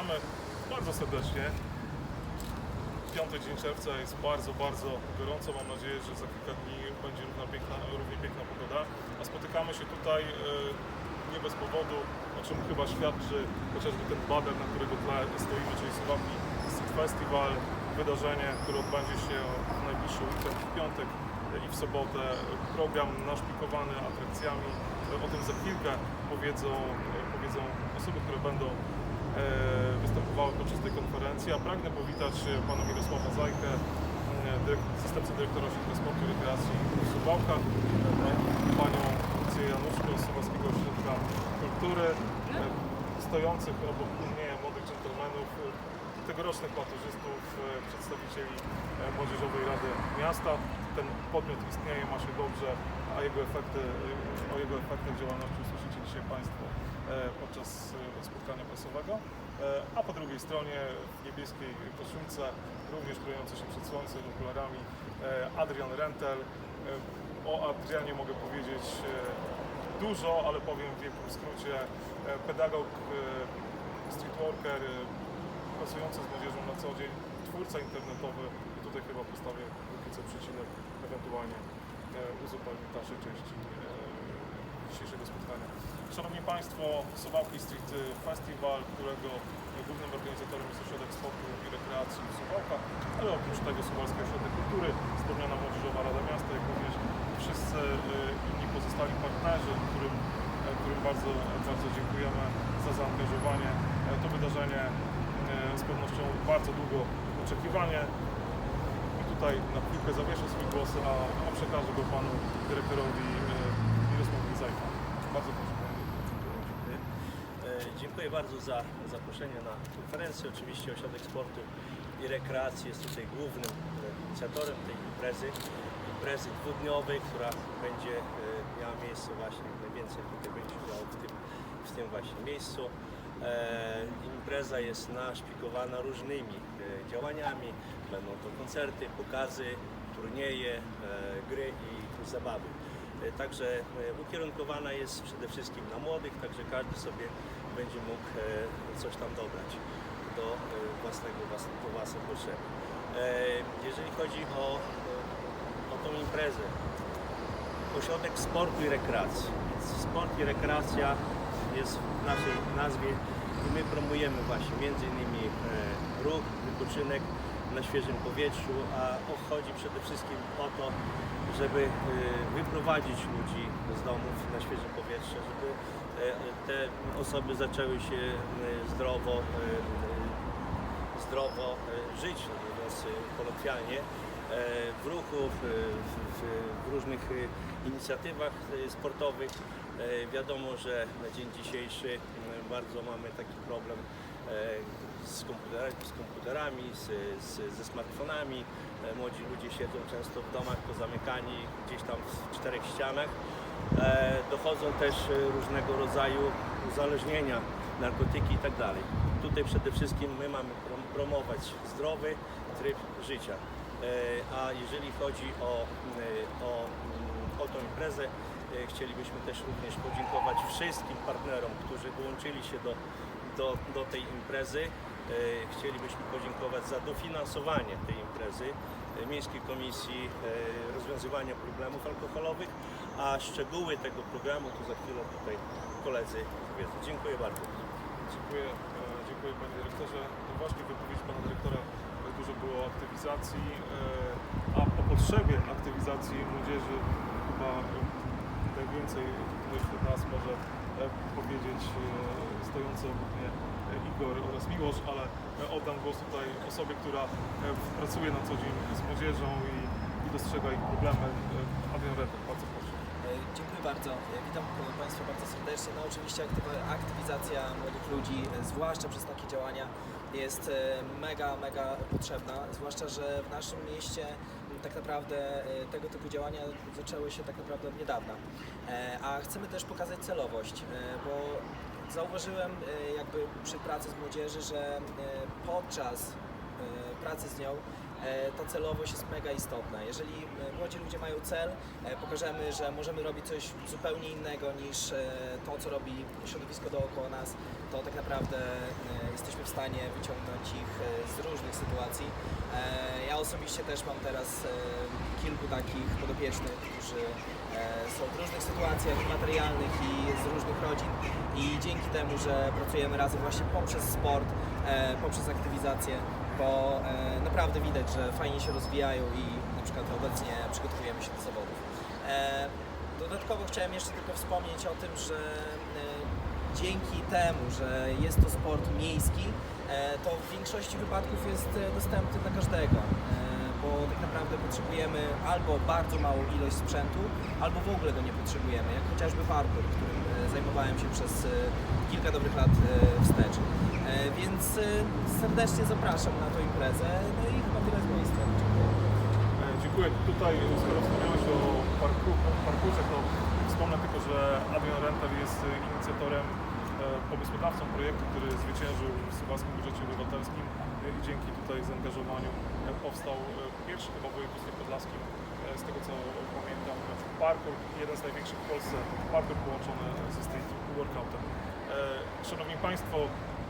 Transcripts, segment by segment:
witamy bardzo serdecznie. Piąty dzień czerwca jest bardzo, bardzo gorąco. Mam nadzieję, że za kilka dni będzie równa piękna, równie piękna pogoda. A spotykamy się tutaj e, nie bez powodu, o czym chyba świadczy chociażby ten baner, na którego tle stoimy, czyli Słowaki Street Festival. Wydarzenie, które odbędzie się w najbliższy weekend, w piątek i w sobotę. Program naszpikowany atrakcjami. O tym za chwilkę powiedzą, powiedzą osoby, które będą e, występowały podczas tej konferencji, a pragnę powitać e, pana Mirosława Zajkę, e, zastępcę dyrektora Ośrodka Sportu i Rekreacji w Suwałkach, e, panią Lucję Januszko z Suwalskiego Ośrodka Kultury, e, stojących obok mnie młodych dżentelmenów, e, tegorocznych maturzystów, e, przedstawicieli e, Młodzieżowej Rady Miasta. Ten podmiot istnieje, ma się dobrze, a jego efekty, e, o jego efektach działalności usłyszycie dzisiaj Państwo e, podczas e, spotkania prasowego. E, A po drugiej stronie w niebieskiej koszulce, również kryjący się przed słońcem, okularami, e, Adrian Rentel. E, O Adrianie mogę powiedzieć e, dużo, ale powiem w wielkim skrócie. E, Pedagog, e, streetworker, e, pracujący z młodzieżą na co dzień, twórca internetowy i tutaj chyba postawię co przecinek, ewentualnie e, uzupełnię dalszej części e, dzisiejszego spotkania. Szanowni Państwo, Suwałki Street Festival, którego głównym organizatorem jest Ośrodek Sportu i Rekreacji w Suwałkach, ale oprócz tego Suwalski Ośrodek Kultury, wspomniana Młodzieżowa Rada Miasta, jak również wszyscy e, inni pozostali partnerzy, którym, e, którym bardzo, bardzo dziękujemy za zaangażowanie. E, To wydarzenie z pewnością bardzo długo oczekiwanie. I tutaj na chwilkę zawieszę swój głos, a, a przekażę go panu dyrektorowi Mirosławowi Zajka. Bardzo proszę. Dziękuję bardzo za zaproszenie na konferencję. Oczywiście Ośrodek Sportu i Rekreacji jest tutaj głównym e, inicjatorem tej imprezy. Imprezy dwudniowej, która będzie e, miała miejsce właśnie, najwięcej tutaj będzie działo w tym, w tym właśnie miejscu. E, impreza jest naszpikowana różnymi e, działaniami. Będą to koncerty, pokazy, turnieje, e, gry i zabawy. E, Także e, ukierunkowana jest przede wszystkim na młodych, także każdy sobie będzie mógł e, coś tam dobrać do e, własnego, własne, do własnych potrzeb. E, Jeżeli chodzi o, o tą imprezę, Ośrodek Sportu i Rekreacji. Sport i rekreacja jest w naszej nazwie i my promujemy właśnie między innymi ruch, wypoczynek na świeżym powietrzu, a chodzi przede wszystkim o to, żeby wyprowadzić ludzi z domów na świeże powietrze, żeby te osoby zaczęły się e, zdrowo, e, e, zdrowo e, żyć, mówiąc e, kolokwialnie, e, w ruchu, w, w, w- różnych e, inicjatywach e, sportowych. E, Wiadomo, że na dzień dzisiejszy bardzo mamy taki problem e, z, komputer, z komputerami, z, z, ze smartfonami. E, Młodzi ludzie siedzą często w domach pozamykani gdzieś tam w czterech ścianach. E, Dochodzą też e, różnego rodzaju uzależnienia, narkotyki i tak. Tutaj przede wszystkim my mamy prom- promować zdrowy tryb życia. E, A jeżeli chodzi o, o, mm, o tą imprezę, chcielibyśmy też również podziękować wszystkim partnerom, którzy dołączyli się do, do, do tej imprezy. E, Chcielibyśmy podziękować za dofinansowanie tej imprezy e, Miejskiej Komisji e, Rozwiązywania Problemów Alkoholowych, a szczegóły tego programu to za chwilę tutaj koledzy powiedzą. Dziękuję bardzo. Dziękuję, dziękuję panie dyrektorze. No właśnie wypowiedź pana dyrektora dużo było o aktywizacji, a o potrzebie aktywizacji młodzieży chyba najwięcej wśród nas może powiedzieć stojący obok mnie Igor oraz Miłosz, ale e, oddam głos tutaj osobie, która e, pracuje na co dzień z młodzieżą i, i dostrzega ich problemy. E, Adrian Redder, bardzo proszę. Dziękuję bardzo. Witam Państwa bardzo serdecznie. No oczywiście aktywizacja młodych ludzi, zwłaszcza przez takie działania, jest mega, mega potrzebna. Zwłaszcza, że w naszym mieście tak naprawdę tego typu działania zaczęły się tak naprawdę od niedawna. A chcemy też pokazać celowość, bo zauważyłem e, jakby przy pracy z młodzieży, że e, podczas e, pracy z nią ta celowość jest mega istotna. Jeżeli e, młodzi ludzie mają cel, e, pokażemy, że możemy robić coś zupełnie innego niż e, to, co robi środowisko dookoła nas, to tak naprawdę e, jesteśmy w stanie wyciągnąć ich e, z różnych sytuacji. E, Ja osobiście też mam teraz e, kilku takich podopiecznych, którzy e, są w różnych sytuacjach materialnych i z różnych rodzin i dzięki temu, że pracujemy razem właśnie poprzez sport, e, poprzez aktywizację, bo e, naprawdę widać, że fajnie się rozwijają i na przykład obecnie przygotowujemy się do zawodów. E, Dodatkowo chciałem jeszcze tylko wspomnieć o tym, że e, dzięki temu, że jest to sport miejski, to w większości wypadków jest dostępny dla każdego, bo tak naprawdę potrzebujemy albo bardzo małą ilość sprzętu, albo w ogóle go nie potrzebujemy, jak chociażby parkour, którym zajmowałem się przez kilka dobrych lat wstecz. E, Więc e, serdecznie zapraszam na tę imprezę, no i chyba tyle z mojej strony. Dziękuję. E, Dziękuję. Tutaj, skoro wspomniałeś o parku, parkurze, to wspomnę tylko, że Adrian Rental jest inicjatorem, pomysłodawcą projektu, który zwyciężył w Słowackim Budżecie Obywatelskim i dzięki tutaj zaangażowaniu powstał pierwszy chyba w województwie podlaskim, z tego co pamiętam, parkour, jeden z największych w Polsce, parkour połączony ze street workoutem. Szanowni Państwo,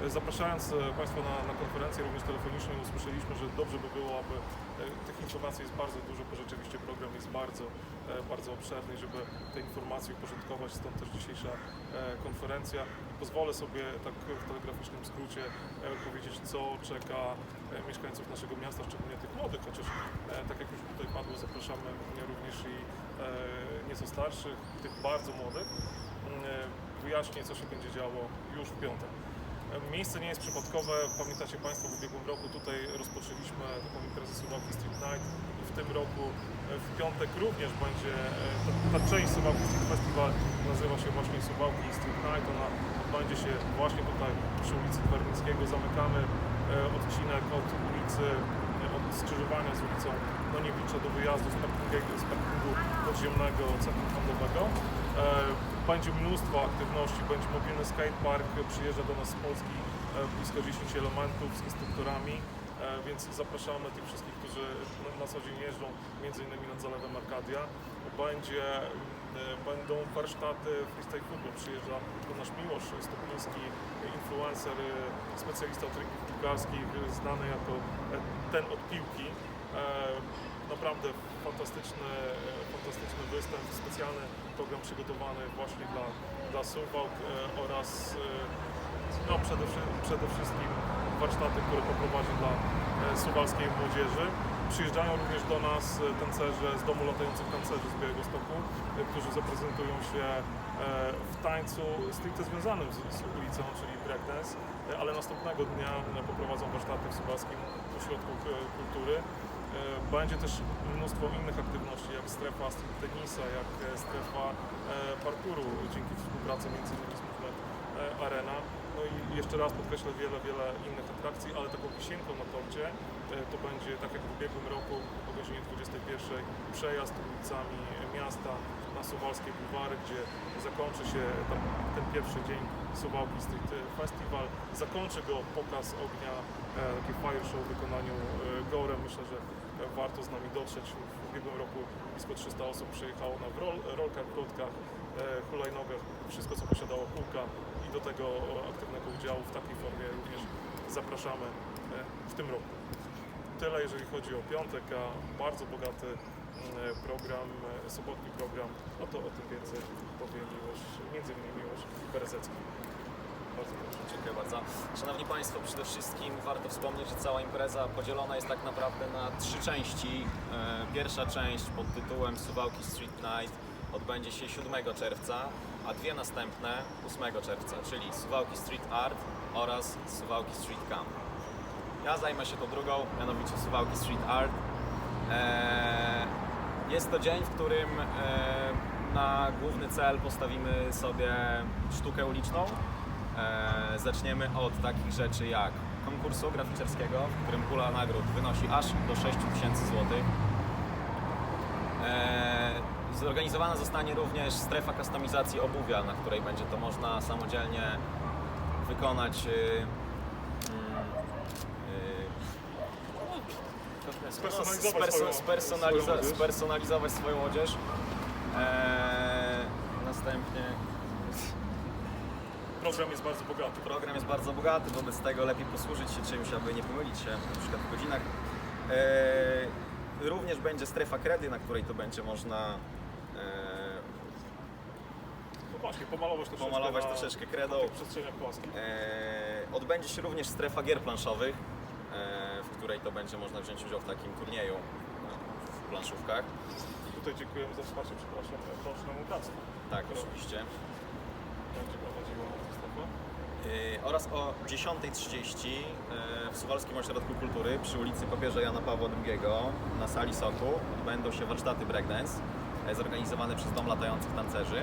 zapraszając e, Państwa na, na konferencję również telefoniczną usłyszeliśmy, że dobrze by było, aby e, tych informacji jest bardzo dużo, bo rzeczywiście program jest bardzo, e, bardzo obszerny, żeby te informacje uporządkować, stąd też dzisiejsza konferencja. Pozwolę sobie tak w telegraficznym skrócie powiedzieć, co czeka mieszkańców naszego miasta, szczególnie tych młodych, chociaż tak jak już tutaj padło, zapraszamy również i nieco starszych, tych bardzo młodych. E, Wyjaśnię, co się będzie działo już w piątek. Miejsce nie jest przypadkowe. Pamiętacie Państwo, w ubiegłym roku tutaj rozpoczęliśmy taką imprezę Suwałki Street Night i w tym roku e, w piątek również będzie e, ta, ta część Suwałki Street Festival nazywa się właśnie Suwałki Street Night. Ona odbędzie się właśnie tutaj przy ulicy Dwernickiego. Zamykamy e, odcinek od ulicy, od skrzyżowania z ulicą Noniewicza do wyjazdu z parkingu, z parkingu podziemnego Centrum Handlowego. Będzie mnóstwo aktywności, będzie mobilny skatepark, przyjeżdża do nas z Polski e, blisko 10 elementów z instruktorami, e, więc zapraszamy tych wszystkich, którzy na- co dzień jeżdżą, między innymi nad Zalewem Arkadia. Będzie, e, będą warsztaty freestyle football, przyjeżdża do nasz Miłosz Stopiński, influencer, specjalista od trików piłkarskich, znany jako ten od piłki. Naprawdę fantastyczny, e, fantastyczny występ, specjalny program przygotowany właśnie dla, dla Suwałk e, oraz e, no, przede, przede wszystkim warsztaty, które poprowadzi dla suwalskiej młodzieży. Przyjeżdżają również do nas tancerze z Domu Latających Tancerzy z Białego Stoku, którzy zaprezentują się w tańcu stricte związanym z, z ulicą, czyli breakdance, ale następnego dnia poprowadzą warsztaty w Suwalskim Ośrodku Kultury. E, Będzie też mnóstwo innych aktywności, jak strefa tenisa, jak e, strefa e, parkouru, dzięki współpracy między innymi z Movement Arena. No i jeszcze raz podkreślę wiele, wiele innych atrakcji, ale taką wisienką na torcie to będzie, tak jak w ubiegłym roku, o godzinie 21 przejazd ulicami miasta na Suwalskie Bulwary, gdzie zakończy się ten pierwszy dzień Suwałki Street Festival. Zakończy go pokaz ognia, e, taki fire show w wykonaniu e, Gorem. Myślę, że e, warto z nami dotrzeć. W ubiegłym roku blisko 300 osób przyjechało na rol, rolkach, plotkach, e, hulajnogach, wszystko co posiadało kółka i do tego aktywnego udziału w takiej formie również zapraszamy w tym roku. Tyle jeżeli chodzi o piątek, a bardzo bogaty program, sobotni program, no to o tym więcej powie Miłosz, między innymi Miłosz Berezecki. Dziękuję bardzo. Szanowni Państwo, przede wszystkim warto wspomnieć, że cała impreza podzielona jest tak naprawdę na trzy części. E, Pierwsza część pod tytułem Suwałki Street Night odbędzie się 7 czerwca, a dwie następne 8 czerwca, czyli Suwałki Street Art oraz Suwałki Street Camp. Ja zajmę się tą drugą, mianowicie Suwałki Street Art. E, Jest to dzień, w którym e, na główny cel postawimy sobie sztukę uliczną. E, zaczniemy od takich rzeczy jak konkursu graficzerskiego, w którym pula nagród wynosi aż do 6 tysięcy złotych. E, Zorganizowana zostanie również strefa kustomizacji obuwia, na której będzie to można samodzielnie wykonać. y, mm, y, Spersonalizować Sperso- swoją- spersonaliza- swoją odzież. spersonalizować swoją odzież. Eee, następnie program jest bardzo bogaty. Program jest bardzo bogaty, wobec tego lepiej posłużyć się czymś, aby nie pomylić się na przykład w godzinach. E, również będzie strefa kredy, na której to będzie można e, No właśnie, pomalować troszeczkę, pomalować na, troszeczkę kredą. tych przestrzeniach płaskich. E, odbędzie się również strefa gier planszowych, w której to będzie można wziąć udział w takim turnieju w planszówkach. Tutaj dziękujemy za wsparcie, przepraszam, rocznemu pracy. Tak, oczywiście. Będzie prowadziła Mustafa. E, oraz o 10.30 e, w Suwalskim Ośrodku Kultury przy ulicy Papieża Jana Pawła II na sali Soku odbędą się warsztaty breakdance e, zorganizowane przez Dom Latających Tancerzy.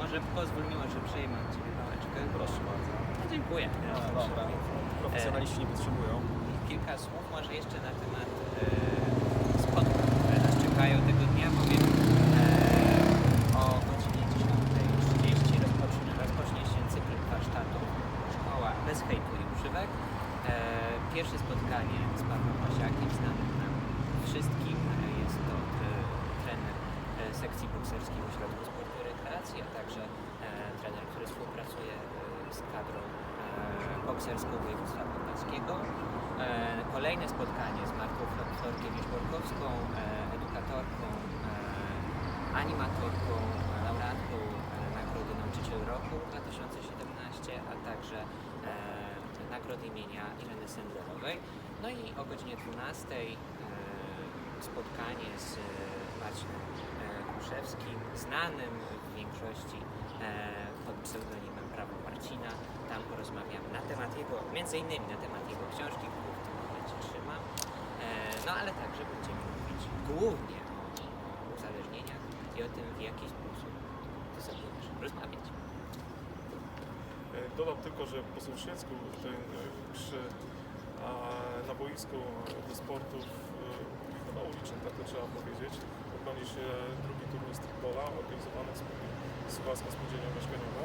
Może pozwól mi, że przejmę od Ciebie pałeczkę. Proszę bardzo. No, dziękuję. A, dobra. Profesjonaliści nie potrzebują. Kilka słów może jeszcze na temat e, spotkań, które nas czekają tego dnia, bowiem e, o godzinie 10.30 rozpocznie, rozpocznie się cykl warsztatów Szkoła bez hejtu i używek. E, pierwsze spotkanie z Pawłem Osiakiem, znanym nam wszystkim. E, Jest to e, trener e, sekcji bokserskiej w Ośrodku Sportu i Rekreacji, a także e, trener, który współpracuje e, z kadrą e, bokserską województwa podlaskiego. E, Kolejne spotkanie z Marką Flor- Florkiewicz-Borkowską, e, edukatorką, e, animatorką, laureatką e, Nagrody Nauczyciel Roku 2017, a także nagrody imienia Ireny Sendlerowej. No i o godzinie 12 e, spotkanie z Marcinem Kuszewskim, znanym w większości pod pseudonimem Prawo Marcina. Tam porozmawiamy na temat jego, między innymi na temat jego książki, którą w tym momencie trzymam. E, no ale także będziemy mówić głównie o, uzależnieniach i o tym, w jaki sposób ty sobie możesz rozmawiać. E, Dodam tylko, że po sąsiedzku e, przy, a, na boisku e, do sportów chyba ulicznym, tak to trzeba powiedzieć, odbędzie się drugi turniej streetballa organizowany z Suwalską Spółdzielnią Mieszkaniową.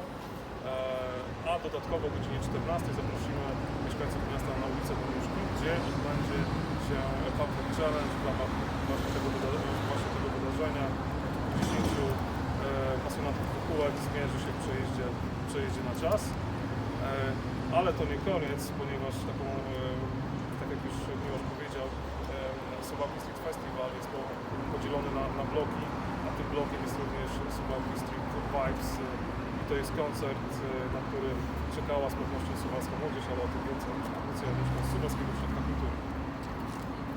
A dodatkowo o godzinie 14 zaprosimy mieszkańców miasta na ulicę Doniuszki, gdzie odbędzie się Public Challenge ramach właśnie tego, właśnie tego wydarzenia. 10 e, pasjonatów kółek zmierzy się w przejeździe, przejeździe na czas. E, Ale to nie koniec, ponieważ taką, e, tak jak już Miłosz powiedział, e, Suwałki Street Festival jest po- podzielony na, na bloki, a tym blokiem jest również Suwałki Street Vibes i to jest koncert, e, na który czekała z pewnością suwalska młodzież, ale o tym więcej instytucja mieszka z Suwalskiego Ośrodka Kultury.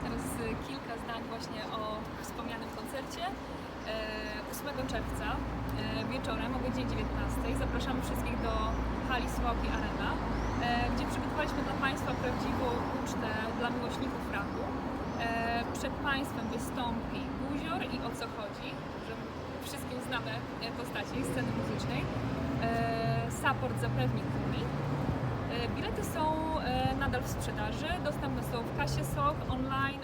Teraz y, kilka zdań właśnie o wspomnianym koncercie. E, 8 czerwca e, wieczorem o godzinie 19 zapraszamy wszystkich do hali Suwałki Arena, e, gdzie przygotowaliśmy dla Państwa prawdziwą ucztę dla miłośników rapu. E, Przed Państwem wystąpi Guzior i O co chodzi, że wszystkim znane e, postaci sceny muzycznej. E, Support zapewni Kumi. E, Bilety są e, nadal w sprzedaży, dostępne są w kasie SOK, online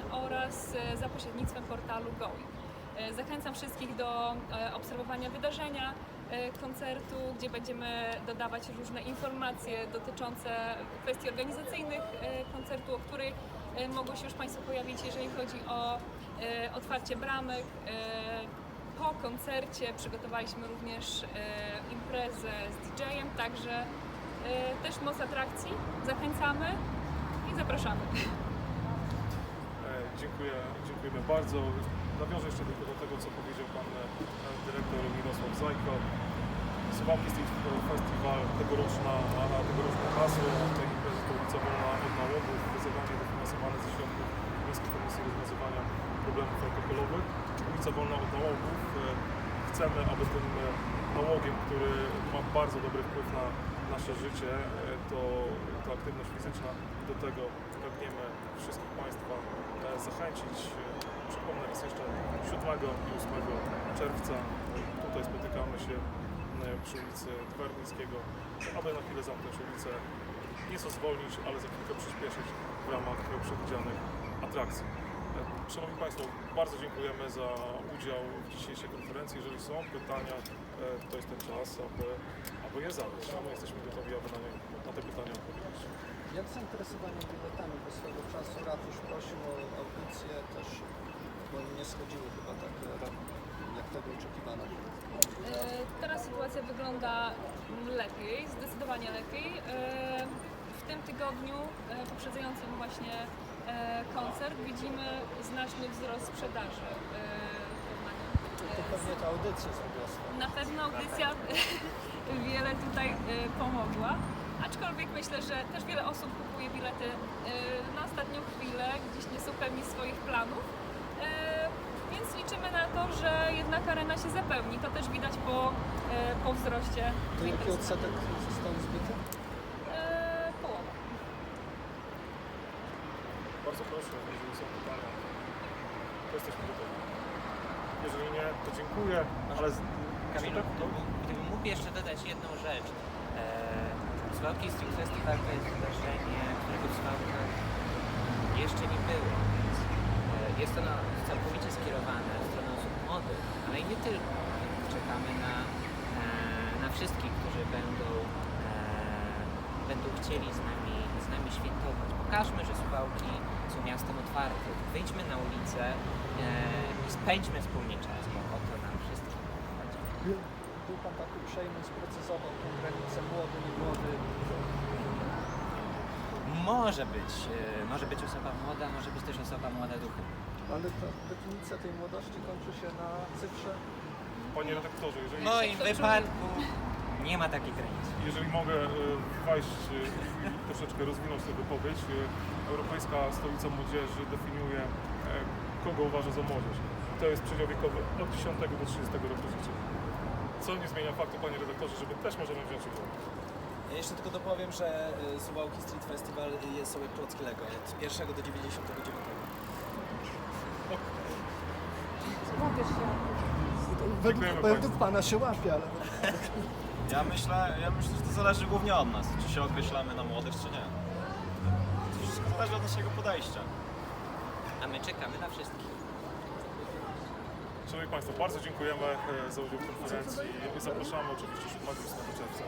e, za pośrednictwem portalu Going. E, Zachęcam wszystkich do e, obserwowania wydarzenia e, koncertu, gdzie będziemy dodawać różne informacje dotyczące kwestii organizacyjnych koncertu, o których mogą się już Państwo pojawić, jeżeli chodzi o otwarcie bramek. Po koncercie przygotowaliśmy również imprezę z DJ-em, także też moc atrakcji. Zachęcamy i zapraszamy. Dziękuję, dziękujemy bardzo. Nawiążę jeszcze tylko do tego, co powiedział Pan e, Dyrektor Mirosław Zajko. Suwałki Street Festival, tegoroczna, a tegoroczne hasło tej imprezy to ulica wolna od nałogów, wyzwanie dofinansowane ze środków Miejskiej Komisji Rozwiązywania Problemów Alkoholowych. Ulica wolna od nałogów. E, Chcemy, aby tym e, nałogiem, który ma bardzo dobry wpływ na nasze życie, to, to aktywność fizyczna. Do tego pragniemy wszystkich Państwa e, zachęcić. E, Przypomnę raz jeszcze 7 i 8 czerwca tutaj spotykamy się e, przy ulicy Dwernickiego, aby na chwilę zamknąć ulicę, nieco zwolnić, ale za chwilkę przyspieszyć w ramach przewidzianych atrakcji. Szanowni Państwo, bardzo dziękujemy za udział w dzisiejszej konferencji. Jeżeli są pytania, to jest ten czas, aby, aby je zadać. My jesteśmy gotowi, aby na, nie, na te pytania odpowiedzieć. Jak zainteresowanie biletami, bo swego czasu ratusz prosił o audycję też, bo nie schodziły chyba tak, jak tego oczekiwana? E, Teraz sytuacja wygląda lepiej, zdecydowanie lepiej. E, W tym tygodniu e, poprzedzającym właśnie koncert widzimy znaczny wzrost sprzedaży To pewnie ta audycja z wiosny. Na pewno audycja wiele tutaj pomogła. Aczkolwiek myślę, że też wiele osób kupuje bilety e, na ostatnią chwilę, gdzieś nie są pewni swoich planów. E, Więc liczymy na to, że jednak arena się zapełni. To też widać po, e, po wzroście. To jaki odsetek został zbyty? Połowa. Bardzo proszę, jeżeli są pytania, to jesteśmy gotowi. Jeżeli nie, to dziękuję, ale... Kamilu, Czy tak? gdybym mógł jeszcze dodać jedną rzecz. E, Suwałki Street Festival to jest wydarzenie, którego w jeszcze nie było. Więc, e, jest ono całkowicie skierowane w stronę osób młodych, ale i nie tylko. Czekamy na, e, na wszystkich, którzy będą, e, będą chcieli z nami, z nami świętować. Pokażmy, że Suwałki są miastem otwartym. Wyjdźmy na ulicę i spędźmy wspólnie czas, bo o to nam wszystkim chodzi. Był, Pan tak uprzejmy, sprecyzował tę granicę młody, nie młody. Może być, e, może być osoba młoda, może być też osoba młoda duchem. Ale ta definicja tej młodości kończy się na cyfrze. Panie redaktorze, jeżeli, W moim wypadku nie ma takiej granicy. jeżeli mogę e, wejść e, i troszeczkę rozwinąć tę wypowiedź, e, Europejska Stolica Młodzieży definiuje, e, kogo uważa za młodzież. To jest przedział wiekowy od 10 do 30 roku życia. Co nie zmienia faktu, panie redaktorze, że my też możemy wziąć udział. Ja jeszcze tylko dopowiem, że y, Suwałki Street Festival jest są jak klocki Lego od 1 do 99. Według, Dziękujemy według Pana się łapie, ale Ja myślę, ja myślę, że to zależy głównie od nas, czy się określamy na młodych, czy nie. To wszystko zależy od naszego podejścia. A my czekamy na wszystkich. Szanowni Państwo, bardzo dziękujemy e, za udział w konferencji i zapraszamy oczywiście 7-8 czerwca.